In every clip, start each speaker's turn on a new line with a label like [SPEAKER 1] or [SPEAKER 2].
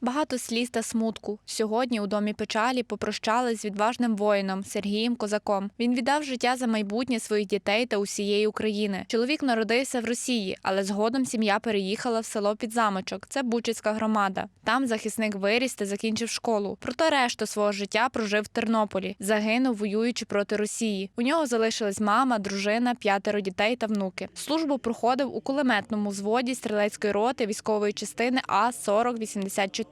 [SPEAKER 1] Багато сліз та смутку. Сьогодні у домі печалі попрощались з відважним воїном Сергієм Козаком. Він віддав життя за майбутнє своїх дітей та усієї України. Чоловік народився в Росії, але згодом сім'я переїхала в село Підзамочок. Це Бучицька громада. Там захисник виріс та закінчив школу. Проте решту свого життя прожив в Тернополі. Загинув, воюючи проти Росії. У нього залишилась мама, дружина, п'ятеро дітей та внуки. Службу проходив у кулеметному взводі стрілецької роти військової частини А 4084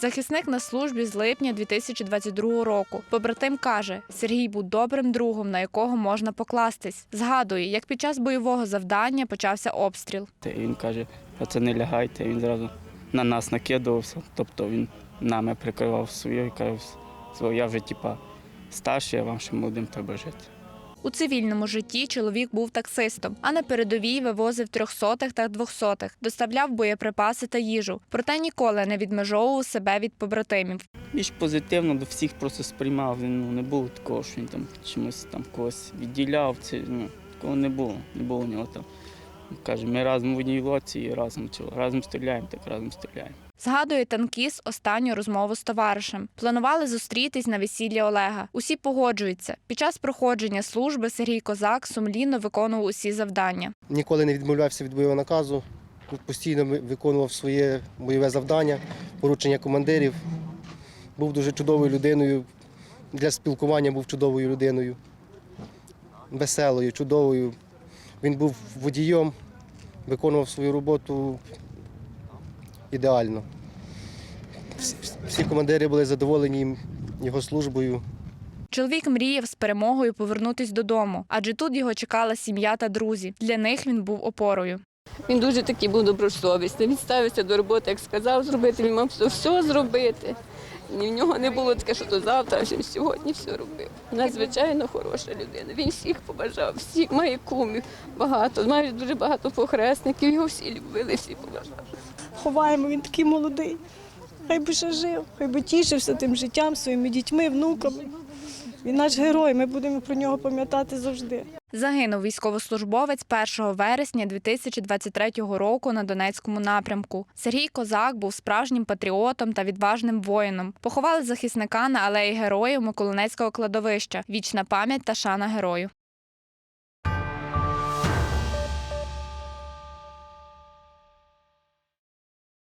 [SPEAKER 1] Захисник на службі з липня 2022 року. Побратим каже, Сергій був добрим другом, на якого можна покластись. Згадує, як під час бойового завдання почався обстріл.
[SPEAKER 2] Він каже, пацани лягайте, він зразу на нас накидувався. Тобто він нами прикривав свою і каже, «Все, я вже типа старший, а вам ще молодим треба жити.
[SPEAKER 1] У цивільному житті чоловік був таксистом, а на передовій вивозив трьохсотих та двохсотих, доставляв боєприпаси та їжу. Проте ніколи не відмежовував себе від побратимів.
[SPEAKER 2] Більш позитивно до всіх просто сприймав. Він ну, не було такого, що він там чимось там когось відділяв. Це, ну, такого не було. Не було у нього там. Каже, ми разом в одній лоці і разом цього. Разом стріляємо, так разом стріляємо.
[SPEAKER 1] Згадує танкіст останню розмову з товаришем. Планували зустрітись на весіллі Олега. Усі погоджуються. Під час проходження служби Сергій Козак сумлінно виконував усі завдання.
[SPEAKER 3] Ніколи не відмовлявся від бойового наказу, постійно виконував своє бойове завдання, поручення командирів. Був дуже чудовою людиною. Для спілкування був чудовою людиною, веселою, чудовою. Він був водієм, виконував свою роботу ідеально. Всі- командири були задоволені його службою.
[SPEAKER 1] Чоловік мріяв з перемогою повернутись додому, адже тут його чекала сім'я та друзі. Для них він був опорою.
[SPEAKER 4] Він дуже такий був добросовісний. Він ставився до роботи, як сказав зробити, він мав все, все зробити. Ні в нього не було таке, що до завтра, він сьогодні все робив. Надзвичайно хороша людина. Він всіх побажав, всіх має кумів багато, має дуже багато похресників, його всі любили, всі поважали.
[SPEAKER 5] ховаємо, він такий молодий. Хай би ще жив, хай би тішився тим життям, своїми дітьми, внуками. Він наш герой, ми будемо про нього пам'ятати завжди.
[SPEAKER 1] Загинув військовослужбовець 1 вересня 2023 року на Донецькому напрямку. Сергій Козак був справжнім патріотом та відважним воїном. Поховали захисника на алеї героїв Миколинецького кладовища. Вічна пам'ять та шана герою.